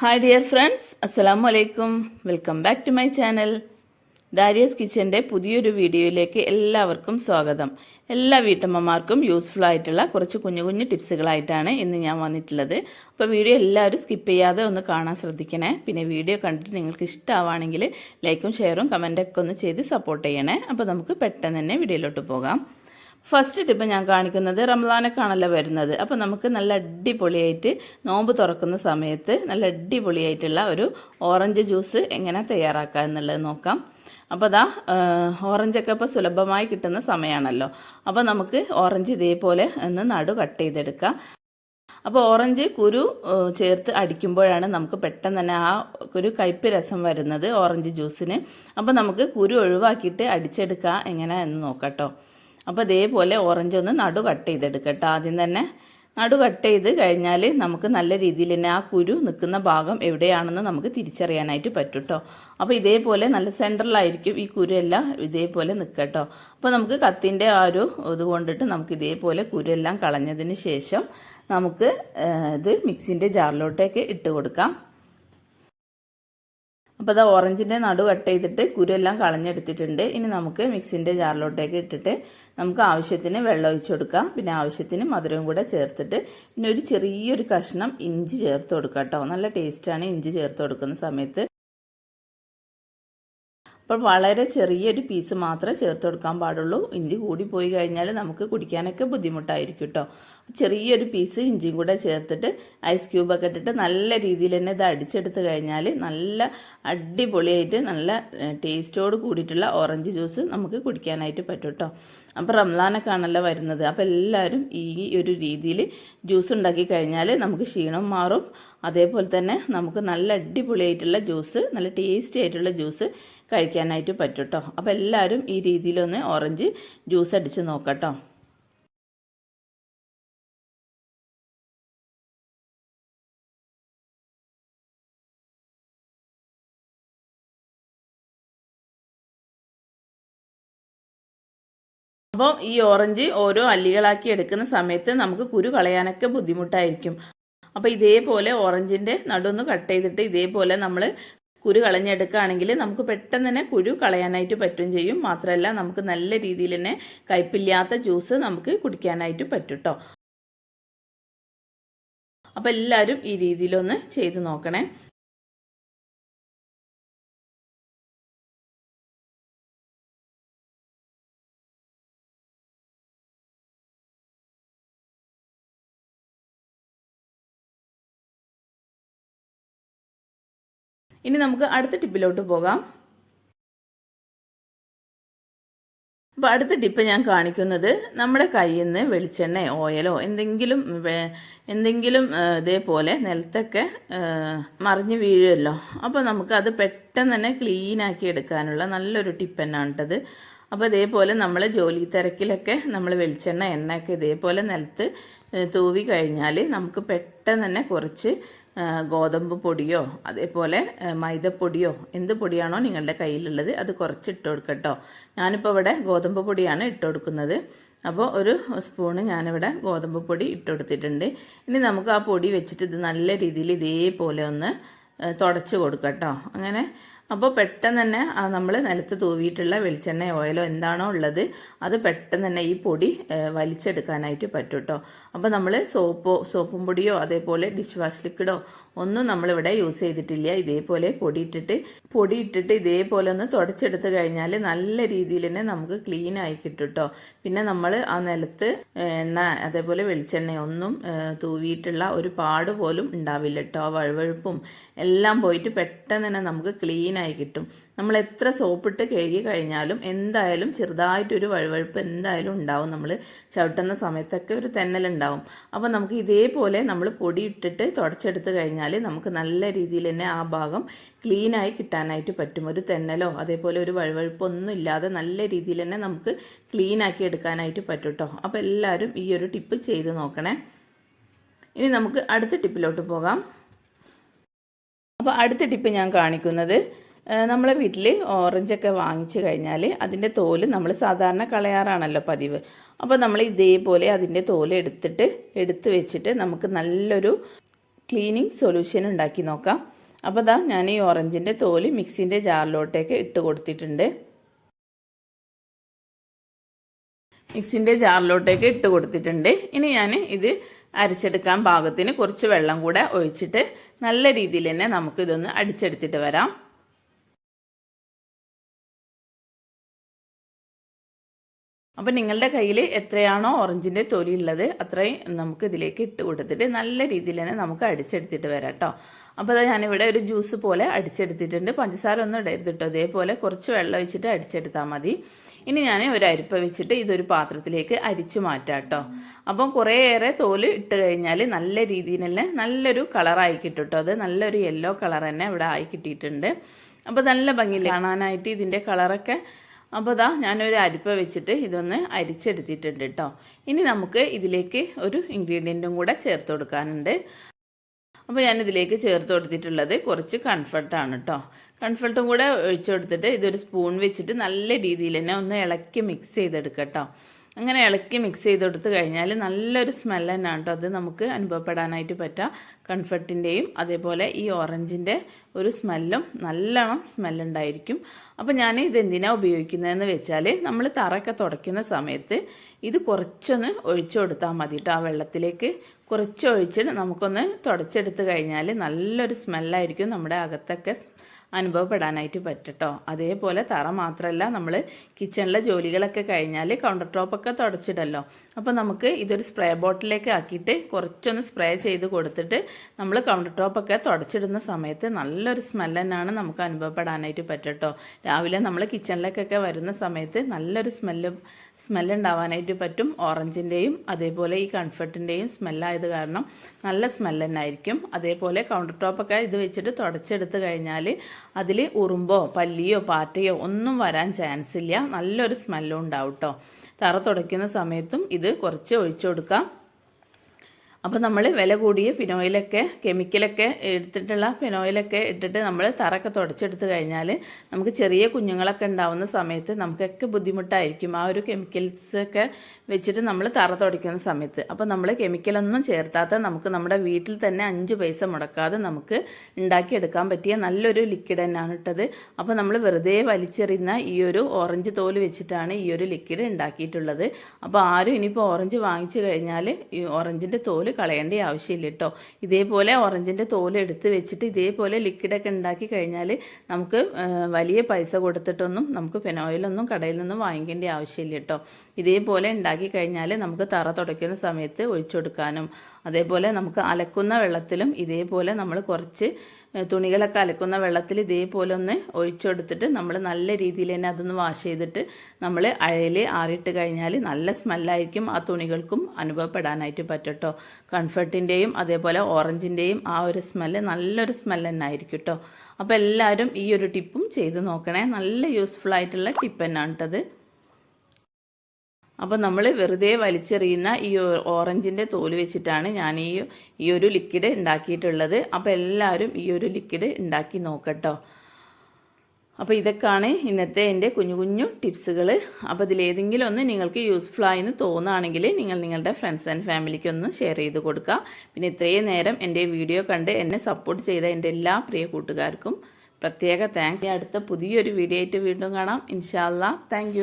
Hi dear friends അസ്സലാം വലൈക്കും welcome back to my channel Darius കിച്ചന്റെ പുതിയൊരു വീഡിയോയിലേക്ക് എല്ലാവർക്കും സ്വാഗതം. എല്ലാ വീട്ടമ്മമാർക്കും യൂസ്ഫുൾ ആയിട്ടുള്ള കുറച്ച് കുഞ്ഞു കുഞ്ഞു ടിപ്സുകളായിട്ടാണ് ഇന്ന് ഞാൻ വന്നിട്ടുള്ളത്. അപ്പോൾ വീഡിയോ എല്ലാവരും സ്കിപ്പ് ചെയ്യാതെ ഒന്ന് കാണാൻ ശ്രദ്ധിക്കണേ. പിന്നെ വീഡിയോ കണ്ടിട്ട് നിങ്ങൾക്ക് ഇഷ്ടമാവുകയാണെങ്കിൽ ലൈക്കും ഷെയറും കമന്റൊക്കെ ഒന്ന് ചെയ്ത് സപ്പോർട്ട് ചെയ്യണേ. അപ്പോൾ നമുക്ക് പെട്ടെന്ന് തന്നെ വീഡിയോയിലോട്ട് പോകാം. ഫസ്റ്റ് ടിപ്പ് ഞാൻ കാണിക്കുന്നത് റംലാനക്കാണല്ലോ വരുന്നത്. അപ്പോൾ നമുക്ക് നല്ല അടിപൊളിയായിട്ട് നോമ്പ് തുറക്കുന്ന സമയത്ത് നല്ല അടിപൊളിയായിട്ടുള്ള ഒരു ഓറഞ്ച് ജ്യൂസ് എങ്ങനെ തയ്യാറാക്കുക എന്നുള്ളത് നോക്കാം. അപ്പോൾ അതാ ഓറഞ്ചൊക്കെ ഇപ്പോൾ സുലഭമായി കിട്ടുന്ന സമയമാണല്ലോ അപ്പോൾ നമുക്ക് ഓറഞ്ച് ഇതേപോലെ ഒന്ന് നടു കട്ട് ചെയ്തെടുക്കാം. അപ്പോൾ ഓറഞ്ച് കുരു ചേർത്ത് അടിക്കുമ്പോഴാണ് നമുക്ക് പെട്ടെന്ന് തന്നെ ആ ഒരു കയ്പ്പ് രസം വരുന്നത് ഓറഞ്ച് ജ്യൂസിന്. അപ്പോൾ നമുക്ക് കുരു ഒഴിവാക്കിയിട്ട് അടിച്ചെടുക്കാം എങ്ങനെ എന്ന് നോക്കട്ടോ അപ്പോൾ ഇതേപോലെ ഓറഞ്ച് ഒന്ന് നടു കട്ട്. ചെയ്തെടുക്കട്ടോ ആദ്യം തന്നെ നടു കട്ട് ചെയ്ത് കഴിഞ്ഞാൽ നമുക്ക് നല്ല രീതിയിൽ തന്നെ ആ കുരു നിൽക്കുന്ന ഭാഗം എവിടെയാണെന്ന് നമുക്ക് തിരിച്ചറിയാനായിട്ട് പറ്റും കേട്ടോ അപ്പോൾ ഇതേപോലെ നല്ല സെന്ററിലായിരിക്കും ഈ കുരു എല്ലാം ഇതേപോലെ നിൽക്കട്ടോ അപ്പോൾ നമുക്ക് കത്തിന്റെ ആ ഒരു ഇത് കൊണ്ടിട്ട് നമുക്ക് ഇതേപോലെ കുരു എല്ലാം കളഞ്ഞതിന് ശേഷം നമുക്ക് ഇത് മിക്സിന്റെ ജാറിലോട്ടേക്ക് ഇട്ട് കൊടുക്കാം. അപ്പോൾ അത് ഓറഞ്ചിന്റെ നടു കട്ട് ചെയ്തിട്ട് കുരുവെല്ലാം കളഞ്ഞെടുത്തിട്ടുണ്ട്. ഇനി നമുക്ക് മിക്സിന്റെ ജാറിലോട്ടേക്ക് ഇട്ടിട്ട് നമുക്ക് ആവശ്യത്തിന് വെള്ളം ഒഴിച്ചു കൊടുക്കാം. പിന്നെ ആവശ്യത്തിന് മധുരവും കൂടെ ചേർത്തിട്ട് പിന്നെ ഒരു ചെറിയൊരു കഷ്ണം ഇഞ്ചി ചേർത്ത് കൊടുക്കാം കേട്ടോ. നല്ല ടേസ്റ്റാണ് ഇഞ്ചി ചേർത്ത് കൊടുക്കുന്ന സമയത്ത്. അപ്പോൾ വളരെ ചെറിയൊരു പീസ് മാത്രമേ ചേർത്ത് കൊടുക്കാൻ പാടുള്ളൂ. ഇഞ്ചി കൂടി പോയി കഴിഞ്ഞാൽ നമുക്ക് കുടിക്കാനൊക്കെ ബുദ്ധിമുട്ടായിരിക്കും കേട്ടോ ചെറിയൊരു പീസ് ഇഞ്ചിയും കൂടെ ചേർത്തിട്ട് ഐസ് ക്യൂബൊക്കെ ഇട്ടിട്ട് നല്ല രീതിയിൽ തന്നെ ഇത് അടിച്ചെടുത്ത് കഴിഞ്ഞാൽ നല്ല അടിപൊളിയായിട്ട് നല്ല ടേസ്റ്റോട് കൂടിയിട്ടുള്ള ഓറഞ്ച് ജ്യൂസ് നമുക്ക് കുടിക്കാനായിട്ട് പറ്റും കേട്ടോ അപ്പോൾ റംലാനൊക്കെ ആണല്ലോ വരുന്നത്. അപ്പോൾ എല്ലാവരും ഈ ഒരു രീതിയിൽ ജ്യൂസ് ഉണ്ടാക്കി കഴിഞ്ഞാൽ നമുക്ക് ക്ഷീണം മാറും. അതേപോലെ തന്നെ നമുക്ക് നല്ല അടിപൊളിയായിട്ടുള്ള ജ്യൂസ് നല്ല ടേസ്റ്റി ആയിട്ടുള്ള ജ്യൂസ് കഴിക്കാനായിട്ട് പറ്റും കേട്ടോ അപ്പോൾ എല്ലാവരും ഈ രീതിയിലൊന്ന് ഓറഞ്ച് ജ്യൂസ് അടിച്ച് നോക്കട്ടോ. അപ്പോൾ ഈ ഓറഞ്ച് ഓരോ അല്ലികളാക്കി എടുക്കുന്ന സമയത്ത് നമുക്ക് കുരു കളയാനൊക്കെ ബുദ്ധിമുട്ടായിരിക്കും. അപ്പോൾ ഇതേപോലെ ഓറഞ്ചിന്റെ നടുവൊന്ന് കട്ട് ചെയ്തിട്ട് ഇതേപോലെ നമ്മൾ കുരു കളഞ്ഞെടുക്കുകയാണെങ്കിൽ നമുക്ക് പെട്ടെന്ന് തന്നെ കുരു കളയാനായിട്ട് പറ്റും ചെയ്യും. മാത്രമല്ല നമുക്ക് നല്ല രീതിയിൽ തന്നെ കയ്പില്ലാത്ത ജ്യൂസ് നമുക്ക് കുടിക്കാനായിട്ട് പറ്റും കേട്ടോ അപ്പോൾ എല്ലാവരും ഈ രീതിയിലൊന്ന് ചെയ്ത് നോക്കണേ. ഇനി നമുക്ക് അടുത്ത ടിപ്പിലോട്ട് പോകാം. അപ്പോൾ അടുത്ത ടിപ്പ് ഞാൻ കാണിക്കുന്നത് നമ്മുടെ കയ്യിൽ നിന്ന് വെളിച്ചെണ്ണ ഓയിലോ എന്തെങ്കിലും എന്തെങ്കിലും ഇതേപോലെ നിലത്തൊക്കെ മറിഞ്ഞ് വീഴുമല്ലോ. അപ്പോൾ നമുക്കത് പെട്ടെന്ന് തന്നെ ക്ലീനാക്കി എടുക്കാനുള്ള നല്ലൊരു ടിപ്പ് തന്നെയാണ് കേട്ടത് അപ്പോൾ ഇതേപോലെ നമ്മൾ ജോലി തിരക്കിലൊക്കെ നമ്മൾ വെളിച്ചെണ്ണ എണ്ണയൊക്കെ ഇതേപോലെ നിലത്ത് തൂവി കഴിഞ്ഞാൽ നമുക്ക് പെട്ടെന്ന് തന്നെ കുറച്ച് ഗോതമ്പ് പൊടിയോ അതേപോലെ മൈദപ്പൊടിയോ എന്ത് പൊടിയാണോ നിങ്ങളുടെ കയ്യിലുള്ളത് അത് കുറച്ച് ഇട്ട് കൊടുക്കട്ടോ. ഞാനിപ്പോൾ ഇവിടെ ഗോതമ്പ് പൊടിയാണ് ഇട്ട് കൊടുക്കുന്നത്. അപ്പോൾ ഒരു സ്പൂണ് ഞാനിവിടെ ഗോതമ്പ് പൊടി ഇട്ട് കൊടുത്തിട്ടുണ്ട്. ഇനി നമുക്ക് ആ പൊടി വെച്ചിട്ട് ഇത് നല്ല രീതിയിൽ ഇതേപോലെ ഒന്ന് തുടച്ച് കൊടുക്കട്ടോ. അങ്ങനെ അപ്പോൾ പെട്ടെന്ന് തന്നെ നമ്മൾ നിലത്ത് തൂവിയിട്ടുള്ള വെളിച്ചെണ്ണ ഓയിലോ എന്താണോ ഉള്ളത് അത് പെട്ടെന്ന് തന്നെ ഈ പൊടി വലിച്ചെടുക്കാനായിട്ട് പറ്റും കേട്ടോ അപ്പോൾ നമ്മൾ സോപ്പോ സോപ്പും പൊടിയോ അതേപോലെ ഡിഷ് വാഷ് ലിക്വിഡോ ഒന്നും നമ്മളിവിടെ യൂസ് ചെയ്തിട്ടില്ല. ഇതേപോലെ പൊടി ഇട്ടിട്ട് പൊടി ഇട്ടിട്ട് ഇതേപോലെ ഒന്ന് തുടച്ചെടുത്ത് കഴിഞ്ഞാൽ നല്ല രീതിയിൽ തന്നെ നമുക്ക് ക്ലീൻ ആയി കിട്ടും കേട്ടോ പിന്നെ നമ്മൾ ആ നിലത്ത് എണ്ണ അതേപോലെ വെളിച്ചെണ്ണ ഒന്നും തൂവിയിട്ടുള്ള ഒരു പാട് പോലും ഉണ്ടാവില്ല കേട്ടോ വഴുവഴുപ്പും എല്ലാം പോയിട്ട് പെട്ടെന്ന് തന്നെ നമുക്ക് ക്ലീൻ ആയി കിട്ടും. നമ്മൾ എത്ര സോപ്പിട്ട് കഴുകി കഴിഞ്ഞാലും എന്തായാലും ചെറുതായിട്ടൊരു വഴുവഴുപ്പ് എന്തായാലും ഉണ്ടാവും. നമ്മൾ ചവിട്ടുന്ന സമയത്തൊക്കെ ഒരു തെന്നലുണ്ടാവും. അപ്പോൾ നമുക്ക് ഇതേപോലെ നമ്മൾ പൊടി ഇട്ടിട്ട് തുടച്ചെടുത്ത് കഴിഞ്ഞാൽ നമുക്ക് നല്ല രീതിയിൽ തന്നെ ആ ഭാഗം ക്ലീനായി കിട്ടാനായിട്ട് പറ്റും. ഒരു തെന്നലോ അതേപോലെ ഒരു വഴുവഴുപ്പൊന്നും ഇല്ലാതെ നല്ല രീതിയിൽ തന്നെ നമുക്ക് ക്ലീനാക്കി എടുക്കാനായിട്ട് പറ്റും കേട്ടോ അപ്പോൾ എല്ലാവരും ഈ ഒരു ടിപ്പ് ചെയ്ത് നോക്കണേ. ഇനി നമുക്ക് അടുത്ത ടിപ്പിലോട്ട് പോകാം. അപ്പോൾ അടുത്ത ടിപ്പ് ഞാൻ കാണിക്കുന്നത് നമ്മളെ വീട്ടിൽ ഓറഞ്ചൊക്കെ വാങ്ങിച്ചു കഴിഞ്ഞാൽ അതിന്റെ തോൽ നമ്മൾ സാധാരണ കളയാറാണല്ലോ പതിവ്. അപ്പോൾ നമ്മൾ ഇതേപോലെ അതിന്റെ തോൽ എടുത്തിട്ട് എടുത്തു വെച്ചിട്ട് നമുക്ക് നല്ലൊരു ക്ലീനിങ് സൊല്യൂഷൻ ഉണ്ടാക്കി നോക്കാം. അപ്പോൾ ദാ ഞാൻ ഈ ഓറഞ്ചിന്റെ തോൽ മിക്സിന്റെ ജാറിലോട്ടേക്ക് ഇട്ട് കൊടുത്തിട്ടുണ്ട്. മിക്സിന്റെ ജാറിലോട്ടേക്ക് ഇട്ട് കൊടുത്തിട്ടുണ്ട്. ഇനി ഞാൻ ഇത് അരച്ചെടുക്കാൻ പാകത്തിന് കുറച്ച് വെള്ളം കൂടെ ഒഴിച്ചിട്ട് നല്ല രീതിയിൽ തന്നെ നമുക്കിതൊന്ന് അടിച്ചെടുത്തിട്ട് വരാം. അപ്പോൾ നിങ്ങളുടെ കയ്യിൽ എത്രയാണോ ഓറഞ്ചിന്റെ തൊലി ഉള്ളത് അത്രയും നമുക്ക് ഇതിലേക്ക് ഇട്ട് കൊടുത്തിട്ട് നല്ല രീതിയിൽ തന്നെ നമുക്ക് അടിച്ചെടുത്തിട്ട് വരാം കേട്ടോ അപ്പോൾ അത് ഞാനിവിടെ ഒരു ജ്യൂസ് പോലെ അടിച്ചെടുത്തിട്ടുണ്ട്. പഞ്ചസാര ഒന്നും ഇടരുത് കേട്ടോ അതേപോലെ കുറച്ച് വെള്ളം വെച്ചിട്ട് അടിച്ചെടുത്താൽ മതി. ഇനി ഞാൻ ഒരു അരിപ്പ വെച്ചിട്ട് ഇതൊരു പാത്രത്തിലേക്ക് അരിച്ചു മാറ്റാം കേട്ടോ അപ്പം കുറേയേറെ തോൽ ഇട്ട് കഴിഞ്ഞാൽ നല്ല രീതിയിൽ തന്നെ നല്ലൊരു കളറായി കിട്ടും കേട്ടോ അത് നല്ലൊരു യെല്ലോ കളർ തന്നെ ഇവിടെ ആയി കിട്ടിയിട്ടുണ്ട്. അപ്പോൾ നല്ല ഭംഗിയിൽ കാണാനായിട്ട് ഇതിന്റെ കളറൊക്കെ അപ്പോൾ ഇതാ ഞാനൊരു അരിപ്പ വെച്ചിട്ട് ഇതൊന്ന് അരിച്ചെടുത്തിട്ടുണ്ട് കേട്ടോ ഇനി നമുക്ക് ഇതിലേക്ക് ഒരു ഇൻഗ്രീഡിയന്റും കൂടെ ചേർത്ത് കൊടുക്കാനുണ്ട്. അപ്പോൾ ഞാൻ ഇതിലേക്ക് ചേർത്ത് കൊടുത്തിട്ടുള്ളത് കുറച്ച് കൺഫർട്ടാണ് കേട്ടോ കൺഫർട്ടും കൂടെ ഒഴിച്ചു കൊടുത്തിട്ട് ഇതൊരു സ്പൂൺ വെച്ചിട്ട് നല്ല രീതിയിൽ തന്നെ ഒന്ന് ഇളക്കി മിക്സ് ചെയ്തെടുക്കാം കേട്ടോ അങ്ങനെ ഇളക്കി മിക്സ് ചെയ്ത് കൊടുത്ത് കഴിഞ്ഞാൽ നല്ലൊരു സ്മെല്ല് തന്നെയാണ് കേട്ടോ അത് നമുക്ക് അനുഭവപ്പെടാനായിട്ട് പറ്റാം. കൺഫർട്ടിന്റെയും അതേപോലെ ഈ ഓറഞ്ചിന്റെ ഒരു സ്മെല്ലും നല്ലോണം സ്മെല്ലുണ്ടായിരിക്കും അപ്പോൾ ഞാൻ ഇത് എന്തിനാണ് ഉപയോഗിക്കുന്നതെന്ന് വെച്ചാൽ നമ്മൾ തറയൊക്കെ തുടയ്ക്കുന്ന സമയത്ത് ഇത് കുറച്ചൊന്ന് ഒഴിച്ചു കൊടുത്താൽ മതി കേട്ടോ ആ വെള്ളത്തിലേക്ക്. കുറച്ച് ഒഴിച്ചിട്ട് നമുക്കൊന്ന് തുടച്ചെടുത്ത് കഴിഞ്ഞാൽ നല്ലൊരു സ്മെല്ലായിരിക്കും നമ്മുടെ അകത്തൊക്കെ അനുഭവപ്പെടാനായിട്ട് പറ്റട്ടോ. അതേപോലെ തറ മാത്രമല്ല നമ്മൾ കിച്ചണിലെ ജോലികളൊക്കെ കഴിഞ്ഞാൽ കൗണ്ടർ ടോപ്പൊക്കെ തുടച്ചിടല്ലോ. അപ്പോൾ നമുക്ക് ഇതൊരു സ്പ്രേ ബോട്ടിലേക്ക് ആക്കിയിട്ട് കുറച്ചൊന്ന് സ്പ്രേ ചെയ്ത് കൊടുത്തിട്ട് നമ്മൾ കൗണ്ടർ ടോപ്പൊക്കെ തുടച്ചിടുന്ന സമയത്ത് നല്ലൊരു സ്മെല്ല് തന്നെയാണ് നമുക്ക് അനുഭവപ്പെടാനായിട്ട് പറ്റട്ടോ. രാവിലെ നമ്മൾ കിച്ചണിലേക്കൊക്കെ വരുന്ന സമയത്ത് നല്ലൊരു സ്മെല്ല് സ്മെല്ല് ഉണ്ടാവാനായിട്ട് പറ്റും. ഓറഞ്ചിന്റെയും അതേപോലെ ഈ കൺഫർട്ടിന്റെയും സ്മെല്ലായത് കാരണം നല്ല സ്മെല്ല് തന്നെ ആയിരിക്കും അതേപോലെ കൗണ്ടർ ടോപ്പൊക്കെ ഇത് വെച്ചിട്ട് തുടച്ചെടുത്ത് കഴിഞ്ഞാൽ അതിൽ ഉറുമ്പോ പല്ലിയോ പാറ്റയോ ഒന്നും വരാൻ ചാൻസ് ഇല്ല നല്ലൊരു സ്മെല്ലും ഉണ്ടാവും കേട്ടോ തറ തുടയ്ക്കുന്ന സമയത്തും ഇത് കുറച്ച് ഒഴിച്ചു കൊടുക്കാം. അപ്പോൾ നമ്മൾ വില കൂടിയ ഫിനോയിലൊക്കെ കെമിക്കലൊക്കെ എടുത്തിട്ടുള്ള ഫിനോയിലൊക്കെ ഇട്ടിട്ട് നമ്മൾ തറൊക്കെ തുടച്ചെടുത്ത് കഴിഞ്ഞാൽ നമുക്ക് ചെറിയ കുഞ്ഞുങ്ങളൊക്കെ ഉണ്ടാവുന്ന സമയത്ത് നമുക്കൊക്കെ ബുദ്ധിമുട്ടായിരിക്കും. ആ ഒരു കെമിക്കൽസൊക്കെ വെച്ചിട്ട് നമ്മൾ തറ തുടയ്ക്കുന്ന സമയത്ത്. അപ്പോൾ നമ്മൾ കെമിക്കലൊന്നും ചേർത്താത്ത നമുക്ക് നമ്മുടെ വീട്ടിൽ തന്നെ അഞ്ച് പൈസ മുടക്കാതെ നമുക്ക് ഉണ്ടാക്കിയെടുക്കാൻ പറ്റിയ നല്ലൊരു ലിക്വിഡ് തന്നെയാണ് ഇട്ടത്. അപ്പോൾ നമ്മൾ വെറുതെ വലിച്ചെറിയുന്ന ഈ ഒരു ഓറഞ്ച് തോൽ വെച്ചിട്ടാണ് ഈ ഒരു ലിക്വിഡ് ഉണ്ടാക്കിയിട്ടുള്ളത്. അപ്പോൾ ആരും ഇനിയിപ്പോൾ ഓറഞ്ച് വാങ്ങിച്ചു കഴിഞ്ഞാൽ ഈ ഓറഞ്ചിന്റെ തോൽ കളയേണ്ട ആവശ്യമില്ല കേട്ടോ ഇതേപോലെ ഓറഞ്ചിന്റെ തോൽ എടുത്ത് വെച്ചിട്ട് ഇതേപോലെ ലിക്വിഡൊക്കെ ഉണ്ടാക്കി കഴിഞ്ഞാൽ നമുക്ക് വലിയ പൈസ കൊടുത്തിട്ടൊന്നും നമുക്ക് ഫെനോയിലൊന്നും കടയിൽ നിന്നും വാങ്ങിക്കേണ്ട ആവശ്യമില്ല കേട്ടോ ഇതേപോലെ ഉണ്ടാക്കി കഴിഞ്ഞാൽ നമുക്ക് തറ തുടയ്ക്കുന്ന സമയത്ത് ഒഴിച്ചു കൊടുക്കാനും അതേപോലെ നമുക്ക് അലക്കുന്ന വെള്ളത്തിലും ഇതേപോലെ നമ്മൾ കുറച്ച് തുണികളൊക്കെ അലക്കുന്ന വെള്ളത്തിൽ ഇതേപോലെ ഒന്ന് ഒഴിച്ചെടുത്തിട്ട് നമ്മൾ നല്ല രീതിയിൽ തന്നെ അതൊന്ന് വാഷ് ചെയ്തിട്ട് നമ്മൾ അഴയിൽ ആറിയിട്ട് കഴിഞ്ഞാൽ നല്ല സ്മെല്ലായിരിക്കും ആ തുണികൾക്കും അനുഭവപ്പെടാനായിട്ട് പറ്റട്ടോ. കംഫർട്ടിന്റെയും അതേപോലെ ഓറഞ്ചിന്റെയും ആ ഒരു സ്മെല്ല് നല്ലൊരു സ്മെല്ല് തന്നെ ആയിരിക്കും കേട്ടോ അപ്പോൾ എല്ലാവരും ഈ ഒരു ടിപ്പും ചെയ്ത് നോക്കണേ. നല്ല യൂസ്ഫുൾ ആയിട്ടുള്ള ടിപ്പ് തന്നെയാണ് കേട്ടത് അപ്പോൾ നമ്മൾ വെറുതെ വലിച്ചെറിയുന്ന ഈ ഓറഞ്ചിന്റെ തോൽ വെച്ചിട്ടാണ് ഞാൻ ഈ ഈ ഒരു ലിക്വിഡ് ഉണ്ടാക്കിയിട്ടുള്ളത്. അപ്പോൾ എല്ലാവരും ഈ ഒരു ലിക്വിഡ് ഉണ്ടാക്കി നോക്കട്ടോ. അപ്പോൾ ഇതൊക്കെയാണ് ഇന്നത്തെ എന്റെ കുഞ്ഞു കുഞ്ഞു ടിപ്സുകൾ അപ്പോൾ ഇതിലേതെങ്കിലും ഒന്ന് നിങ്ങൾക്ക് യൂസ്ഫുൾ ആയെന്ന് തോന്നുകയാണെങ്കിൽ നിങ്ങൾ നിങ്ങളുടെ ഫ്രണ്ട്സ് ആൻഡ് ഫാമിലിക്ക് ഒന്ന് ഷെയർ ചെയ്ത് കൊടുക്കുക. പിന്നെ ഇത്രയും നേരം എന്റെ വീഡിയോ കണ്ട് എന്നെ സപ്പോർട്ട് ചെയ്ത എന്റെ എല്ലാ പ്രിയ കൂട്ടുകാർക്കും പ്രത്യേക താങ്ക്സ് അടുത്ത പുതിയൊരു വീഡിയോ ആയിട്ട് വീണ്ടും കാണാം. ഇൻഷാല്ല താങ്ക്